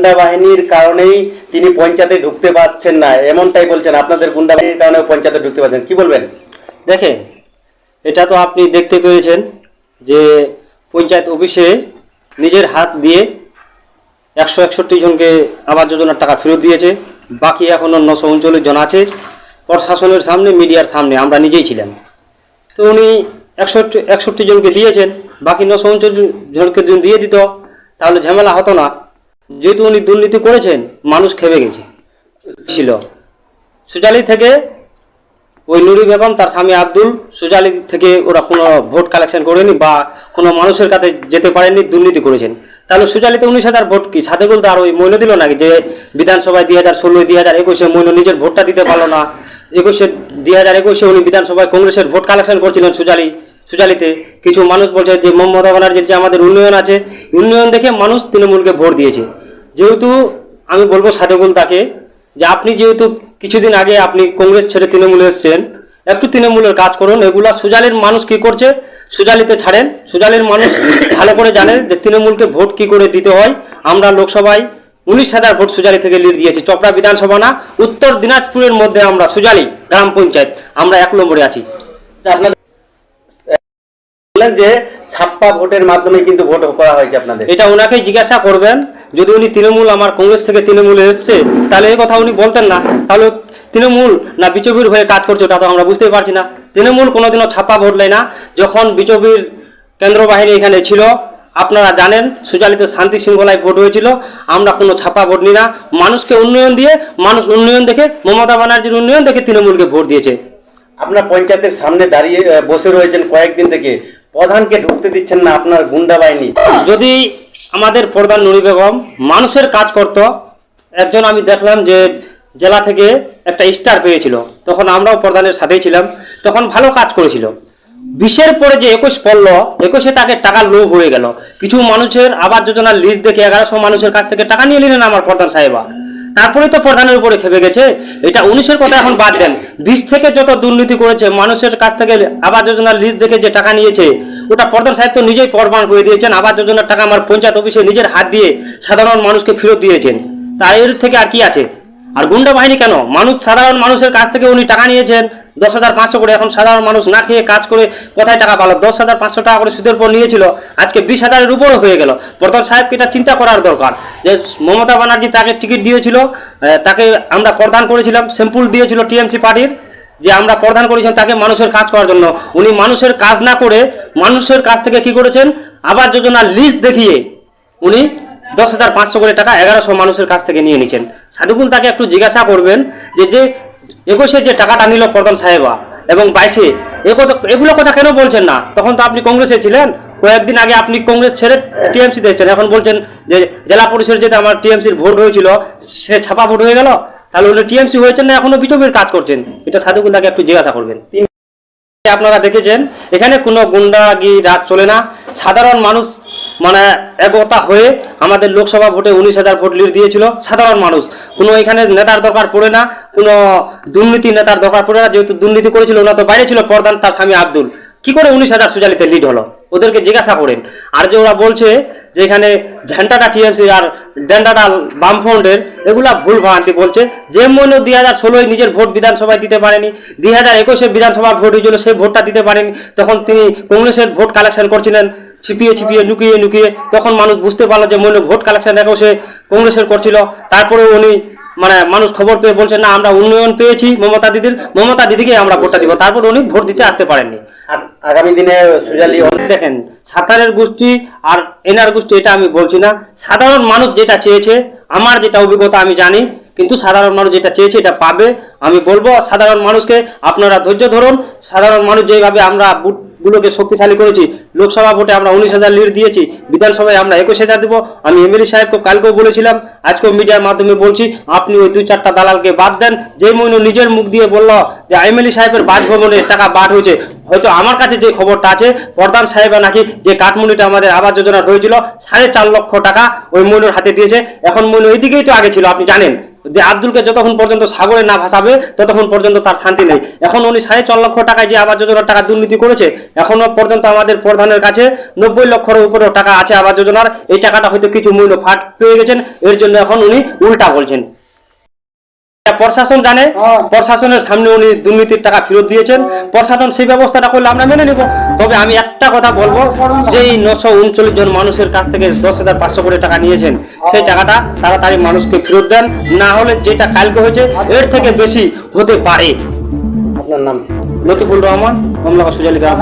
গুন্ডা বাহিনীর কারণেই তিনি পঞ্চায়েতে ঢুকতে পারছেন না। এমনটাই বলছেন। আপনাদের গুন্ডা বাহিনীর কারণে পঞ্চায়েতে ঢুকতে পারছেন। কি বলবেন? দেখেন, এটা তো আপনি দেখতে পেয়েছেন যে পঞ্চায়েত অফিসে নিজের হাত দিয়ে একশো একষট্টি জনকে আবাস যোজনার টাকা ফেরত দিয়েছে। বাকি এখনও নশো উনচল্লিশ জন আছে। প্রশাসনের সামনে, মিডিয়ার সামনে। আমরা নিজেই ছিলাম। তো উনি একষট্টি একষট্টি জনকে দিয়েছেন। বাকি নশো উনচল্লিশ জনকে যদি দিয়ে দিত, তাহলে ঝামেলা হতো না। যেহেতু উনি দুর্নীতি করেছেন, মানুষ খেপে গেছে। ছিল। সুজালি থেকে ওই নুরি বেগম, তার স্বামী আব্দুল, সুজালি থেকে ওরা কোনো ভোট কালেকশন করেনি বা কোনো মানুষের কাছে যেতে পারেনি দুর্নীতি করেছেন। তাহলে সুজালিতে উনিশ হাজার ভোট কি? সাথে তো আর ওই মইন দিল নাকি যে বিধানসভায় দুই হাজার ষোলোয় দুই হাজার একুশে মইন নিজের ভোটটা দিতে পারল না। একুশে, দুই হাজার একুশে উনি বিধানসভায় কংগ্রেসের ভোট কালেকশন করছিলেন সুজালি। সুজালিতে কিছু মানুষ বলছে যে মমতা ব্যানার্জির যে আমাদের উন্নয়ন আছে উন্নয়ন দেখে মানুষ তৃণমূলকে ভোট দিয়েছে। যেহেতু আমি বলব সাদেকুল তাকে, যে আপনি যেহেতু কিছুদিন আগে আপনি কংগ্রেস ছেড়ে তৃণমূলে এসছেন, একটু তৃণমূলের কাজ করুন। এগুলা সুজালির মানুষ কি করছে? সুজালিতে ছাড়েন। সুজালির মানুষ ভালো করে জানে যে তৃণমূলকে ভোট কি করে দিতে হয়। আমরা লোকসভায় উনিশ হাজার ভোট সুজালি থেকে লিড দিয়েছি। চপড়া বিধানসভা না, উত্তর দিনাজপুরের মধ্যে আমরা সুজালি গ্রাম পঞ্চায়েত, আমরা এক নম্বরে আছি। আপনাদের বললেন যে ছাপ্পা ভোটের মাধ্যমে কিন্তু ভোট করা হয়েছে আপনাদের। এটা ওনাকে জিজ্ঞাসা করবেন যদি উনি তৃণমূল আমার কংগ্রেস থেকে তৃণমূলে এসছে তাহলে এই কথা উনি বলতেন না। তাহলে তৃণমূল না বিচবির হয়ে কাজ করছে ওটা তো আমরা বুঝতেই পারছি না। তৃণমূল কোনোদিনও ছাপ্পা ভোট নেয় না। যখন বিচবির কেন্দ্র বাহিনী এখানে ছিল আপনারা জানেন সুজালিতে শান্তি শৃঙ্খলায় ভোট হয়েছিল আমরা কোনো ছাপা ভোট নিই না। মানুষকে উন্নয়ন দিয়ে মানুষ উন্নয়ন দেখে মমতা ব্যানার্জির উন্নয়ন দেখে তৃণমূলকে ভোট দিয়েছে। আপনার পঞ্চায়েতের সামনে দাঁড়িয়ে বসে রয়েছেন কয়েকদিন থেকে। প্রধানকে ঢুকতে দিচ্ছেন না আপনার গুন্ডা বাহিনী। যদি আমাদের প্রধান নুরি বেগম মানুষের কাজ করত, একজন আমি দেখলাম যে জেলা থেকে একটা স্টার পেয়েছিল, তখন আমরাও প্রধানের সাথেই ছিলাম, তখন ভালো কাজ করেছিল। বিশের পরে যে একুশ পড়ল, একুশে তাকে টাকা লোভ হয়ে গেল। কিছু মানুষের আবাস যোজনার লিস্ট দেখে এগারোশো মানুষের কাছ থেকে টাকা নিয়ে নিলেন আমার প্রধান সাহেবা। তারপরে তো প্রধানের উপরে খেপে গেছে। এটা উনিশের কথা এখন বাদ দেন। বিশ থেকে যত দুর্নীতি করেছে, মানুষের কাছ থেকে আবাস যোজনার লিস্ট দেখে যে টাকা নিয়েছে, ওটা প্রধান সাহেব তো নিজেই প্রমাণ করে দিয়েছেন। আবাস যোজনার টাকা আমার পঞ্চায়েত অফিসে নিজের হাত দিয়ে সাধারণ মানুষকে ফেরত দিয়েছেন। তার এর থেকে আর কি আছে? আর গুন্ডা বাহিনী কেন? মানুষ, সাধারণ মানুষের কাছ থেকে উনি টাকা নিয়েছেন। দশ হাজার পাঁচশো করে এখন সাধারণ মানুষ না খেয়ে কাজ করে কোথায় টাকা পালো? দশ হাজার পাঁচশো টাকা করে সুদের পর নিয়েছিল। আজকে বিশ হাজারের উপরও হয়ে গেল। প্রধান সাহেবকে এটা চিন্তা করার দরকার যে মমতা ব্যানার্জি তাকে টিকিট দিয়েছিল তাকে আমরা প্রদান করেছিলাম, স্যাম্পুল দিয়েছিল টিএমসি পার্টির যে আমরা প্রদান করেছিলাম তাকে মানুষের কাজ করার জন্য। উনি মানুষের কাজ না করে মানুষের কাছ থেকে কি করেছেন? আবার যোজনার লিস্ট দেখিয়ে উনি দশ হাজার পাঁচশো করে টাকা এগারোশো মানুষের কাছ থেকে নিয়ে নিচ্ছেন সাধুকুল তাকে একটু জিজ্ঞাসা করবেন যে যে একুশে যে টাকাটা নিল প্রধান সাহেবা এবং বাইশে এগুলো কথা কেন বলছেন না? তখন তো আপনি কংগ্রেসে ছিলেন। কয়েকদিন আগে আপনি কংগ্রেস ছেড়ে টিএমসি দিয়েছেন এখন বলছেন যে, জেলা পরিষদ যেটা আমার টিএমসির ভোট হয়েছিল, সে ছাপা ভোট হয়ে গেল। তাহলে উনি টিএমসি হয়েছেন না, এখনও বিজেপির কাজ করছেন। এটা সাধুকুল তাকে একটু জিজ্ঞাসা করবেন। আপনারা দেখেছেন, এখানে কোনো গুন্ডাগি রাজ চলে না। সাধারণ মানুষ মানে একতা হয়ে আমাদের লোকসভা ভোটে উনিশ হাজার ভোট লিড দিয়েছিল। সাধারণ মানুষ। কোনো এখানে নেতার দরকার পড়ে না, কোনো দুর্নীতি নেতার দরকার পড়ে না। যেহেতু দুর্নীতি করেছিল ওনা তো বাইরে ছিল প্রধান, তার স্বামী আব্দুল। কি করে উনিশ হাজার সুজালিতে লিড হলো? ওদেরকে জিজ্ঞাসা করেন। আর যে ওরা বলছে যে এখানে ঝান্ডাটা টিএমসি আর ডেন্ডাটা বামফ্রন্টের, এগুলা ভুল ভ্রান্তি বলছে। যে মনে দুই হাজার ষোলোয় নিজের ভোট বিধানসভায় দিতে পারেনি, দুই হাজার একুশে বিধানসভা ভোট হয়েছিল, সেই ভোটটা দিতে পারেনি। তখন তিনি কংগ্রেসের ভোট কালেকশন করছিলেন, ছিপিয়ে ছিপিয়ে লুকিয়ে লুকিয়ে তখন মানুষ বুঝতে পারল যে মনে ভোট কালেকশন একুশে কংগ্রেসের করছিল। তারপরে উনি মানে মানুষ খবর পেয়ে বলছে, না, আমরা উন্নয়ন পেয়েছি মমতা দিদির, মমতা দিদিকে আমরা ভোটটা দিব। তারপর উনি ভোট দিতে আসতে পারেননি। আগামী দিনে সুজালি দেখেন, সাঁতারের গোষ্ঠী আর এনার গোষ্ঠী, এটা আমি বলছি না। সাধারণ মানুষ যেটা চেয়েছে, আমার যেটা অভিজ্ঞতা আমি জানি, কিন্তু সাধারণ মানুষ যেটা চেয়েছে, এটা পাবে। আমি বলব, সাধারণ মানুষকে আপনারা ধৈর্য ধরুন। সাধারণ মানুষ যেভাবে আমরা বুথগুলোকে শক্তিশালী করেছি, লোকসভা ভোটে আমরা উনিশ হাজার লিড দিয়েছি, বিধানসভায় আমরা একুশ হাজার দেবো। আমি এমএলএ সাহেবকে কালকেও বলেছিলাম, আজকেও মিডিয়ার মাধ্যমে বলছি, আপনি ওই দুই চারটা দালালকে বাদ দেন। যে মইনু নিজের মুখ দিয়ে বলল যে, এমএলএ সাহেবের বাসভবনে টাকা বাদ হয়েছে। হয়তো আমার কাছে যে খবরটা আছে প্রধান সাহেব নাকি যে কাঠমুনিটা আমাদের আবাস যোজনা হয়েছিল, সাড়ে চার লক্ষ টাকা ওই মইনুর হাতে দিয়েছে। এখন মইনু ওইদিকেই তো আগে ছিল, আপনি জানেন। যে আব্দুলকে যতক্ষণ পর্যন্ত সাগরে না ভাসাবে, ততক্ষণ পর্যন্ত তার শান্তি নেই। এখন উনি সাড়ে চার লক্ষ টাকায় যে আবাস যোজনার টাকা দুর্নীতি করেছে, এখনও পর্যন্ত আমাদের প্রধানের কাছে নব্বই লক্ষের উপরেও টাকা আছে আবাস যোজনার। এই টাকাটা হয়তো কিছু মূল্য ফাট পেয়ে গেছেন, এর জন্য এখন উনি উল্টা বলছেন। প্রশাসন জানে প্রশাসনের সামনে উনি দুর্নীতির টাকা ফেরত দিয়েছেন। প্রশাসন সেই ব্যবস্থাটা করলে আমরা মেনে নেব। তবে আমি একটা কথা বলব যে এই নশো উনচল্লিশ জন মানুষের কাছ থেকে দশ হাজার পাঁচশো কোটি টাকা নিয়েছেন সেই টাকাটা তাড়াতাড়ি মানুষকে ফেরত দেন। না হলে যেটা কালকে হয়েছে এর থেকে বেশি হতে পারে। আপনার নাম? লতিফুল রহমান মমলাকা সুজালি গ্রাম।